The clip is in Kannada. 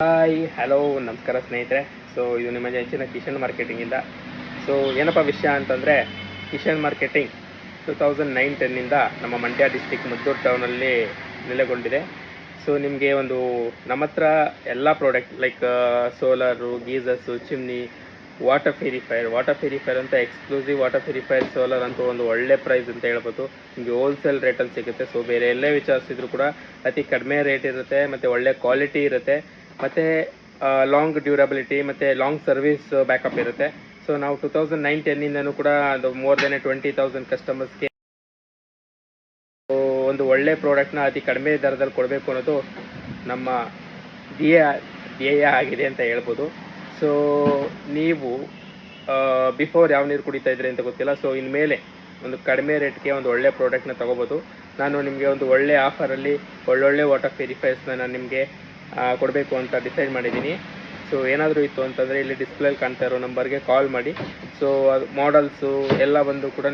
ಹಾಯ್ ಹಲೋ ನಮಸ್ಕಾರ ಸ್ನೇಹಿತರೆ. ಸೊ ಇದು ನಿಮ್ಮ ಹೆಚ್ಚಿನ ಕಿಶನ್ ಮಾರ್ಕೆಟಿಂಗಿಂದ ಸೊ ಏನಪ್ಪ ವಿಷಯ ಅಂತಂದರೆ, Kishan marketing two thousand nine ಟೆನ್ನಿಂದ ನಮ್ಮ ಮಂಡ್ಯ ಡಿಸ್ಟಿಕ್ ಮದ್ದೂರು ಟೌನಲ್ಲಿ ನೆಲೆಗೊಂಡಿದೆ. ಸೊ ನಿಮಗೆ ಒಂದು ನಮ್ಮ ಹತ್ರ ಎಲ್ಲ product like solar geysers chimney water purifier water purifier ಅಂತ ಎಕ್ಸ್ಕ್ಲೂಸಿವ್ ವಾಟರ್ ಪ್ಯೂರಿಫೈರ್ ಸೋಲಾರ್ ಅಂತ ಒಂದು ಒಳ್ಳೆ ಪ್ರೈಸ್ ಅಂತ ಹೇಳ್ಬೋದು. ನಿಮಗೆ ಹೋಲ್ಸೇಲ್ ರೇಟಲ್ಲಿ ಸಿಗುತ್ತೆ. ಸೊ ಬೇರೆ ಎಲ್ಲೇ ವಿಚಾರಿಸಿದ್ರು ಕೂಡ ಅತಿ ಕಡಿಮೆ ರೇಟ್ ಇರುತ್ತೆ, ಮತ್ತು ಒಳ್ಳೆ ಕ್ವಾಲಿಟಿ ಇರುತ್ತೆ. ಮತ್ತು ಲಾಂಗ್ ಡ್ಯೂರಬಿಲಿಟಿ ಮತ್ತು ಲಾಂಗ್ ಸರ್ವಿಸ್ ಬ್ಯಾಕಪ್ ಇರುತ್ತೆ. ಸೊ ನಾವು ಟು ತೌಸಂಡ್ ನೈನ್ ಟೆನ್ನಿಂದನೂ ಕೂಡ ಅದು ಮೋರ್ ದೆನ್ ಟ್ವೆಂಟಿ ತೌಸಂಡ್ ಕಸ್ಟಮರ್ಸ್ಗೆ ಒಂದು ಒಳ್ಳೆ ಪ್ರಾಡಕ್ಟ್ನ ಅತಿ ಕಡಿಮೆ ದರದಲ್ಲಿ ಕೊಡಬೇಕು ಅನ್ನೋದು ನಮ್ಮ ಧ್ಯೇಯ ಧ್ಯೇಯ ಆಗಿದೆ ಅಂತ ಹೇಳ್ಬೋದು. ಸೊ ನೀವು ಬಿಫೋರ್ ಯಾವ ನೀರು ಕುಡಿತಾ ಇದ್ರಿ ಅಂತ ಗೊತ್ತಿಲ್ಲ. ಸೊ ಇನ್ಮೇಲೆ ಒಂದು ಕಡಿಮೆ ರೇಟ್ಗೆ ಒಂದು ಒಳ್ಳೆ ಪ್ರಾಡಕ್ಟ್ನ ತಗೋಬೋದು. ನಾನು ನಿಮಗೆ ಒಂದು ಒಳ್ಳೆ ಆಫರಲ್ಲಿ ಒಳ್ಳೊಳ್ಳೆ ವಾಟರ್ ಪ್ಯೂರಿಫೈರ್ಸ್ನ ನಾನು ನಿಮಗೆ ಕೊಡಬೇಕು ಅಂತ ಡಿಸೈಡ್ ಮಾಡಿದ್ದೀನಿ. ಸೊ ಏನಾದರೂ ಇತ್ತು ಅಂತಂದರೆ ಇಲ್ಲಿ ಡಿಸ್ಪ್ಲೇಲಿ ಕಾಣ್ತಾ ಇರೋ ನಂಬರ್ಗೆ ಕಾಲ್ ಮಾಡಿ. ಸೊ ಅದು ಮಾಡಲ್ಸು ಎಲ್ಲ ಬಂದು ಕೂಡ